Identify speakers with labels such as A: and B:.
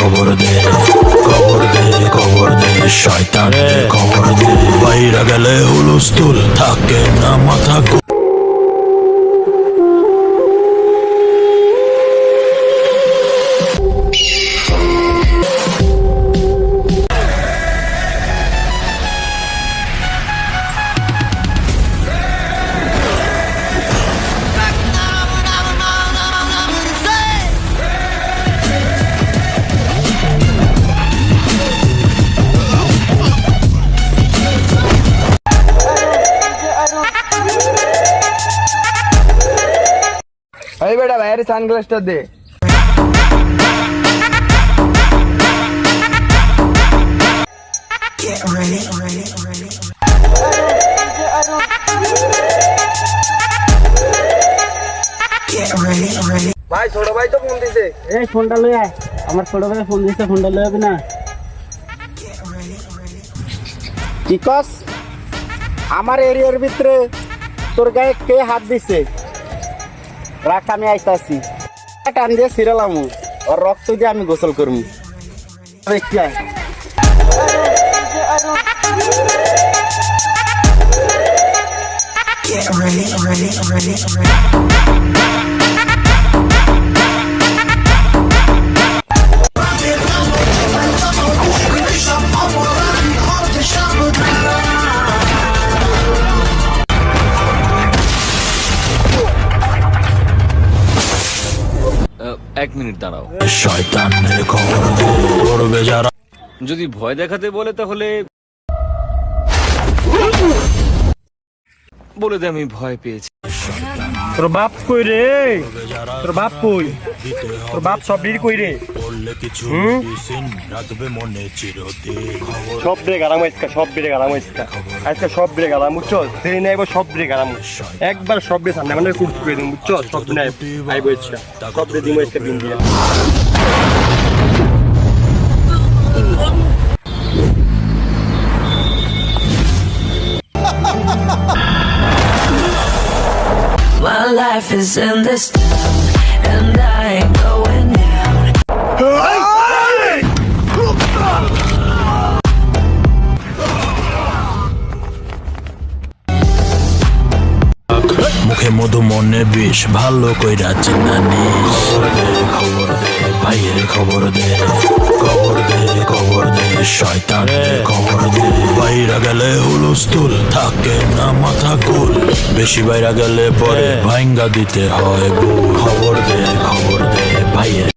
A: খবর দে খবর দে খবর দে শয়তান খবর দে। বাইরে গেলে হুলস্থুল থাকে না, মাথা
B: এই বেটা বাইরে সানগ্লাসটা দে। ভাই ছোট ভাই তো ফোন দিছে।
C: এই ফোনটা লই আয়। আমার ছোট ভাই ফোন দিচ্ছে ফোনটা লই যাবে না। কি কস আমার এরিয়ার ভিতরে তোর গায়ে কে হাত দিছে? রাখ আমি আইতাছি। টান দিয়ে সিরালাম ওর রক্ত দিয়ে আমি গোসল করব ready, আয়।
D: এক মিনিট দাঁড়াও।
A: শয়তানের খবর করবে যারা
D: যদি ভয় দেখাতে বলে তাহলে বলে দে আমি ভয় পেয়েছি।
E: তোর বাপ কই রে? তোর বাপ কই? তোর বাপ সব ডির কই রে?
A: মনে
E: সব ব্রে গালাম আজকে সব ব্রেক গালাম আজকে। আজকে সব ব্রেক গালাম বুঝছ? সেই নাই সব ব্রে গালাম একবার সব ব্রেক সামনে মানে কুড়ি করে দিন বুঝছ? সব নাই আইব ইচ্ছা সব ব্রে দিম আজকে দিন দিয়ে।
F: Life is in this town, and I ain't going down.
A: মুখে মধু মনে বিষ ভালো কইরা চিন্নানিস খবর শয়তান খবর বাইরা গেলে হুলস্থুল থাকে না মাথা গোল বেশি বাইরা গেলে পরে ভাইঙ্গা দিতে হয় খবর দে খবর দে ভাইয়ের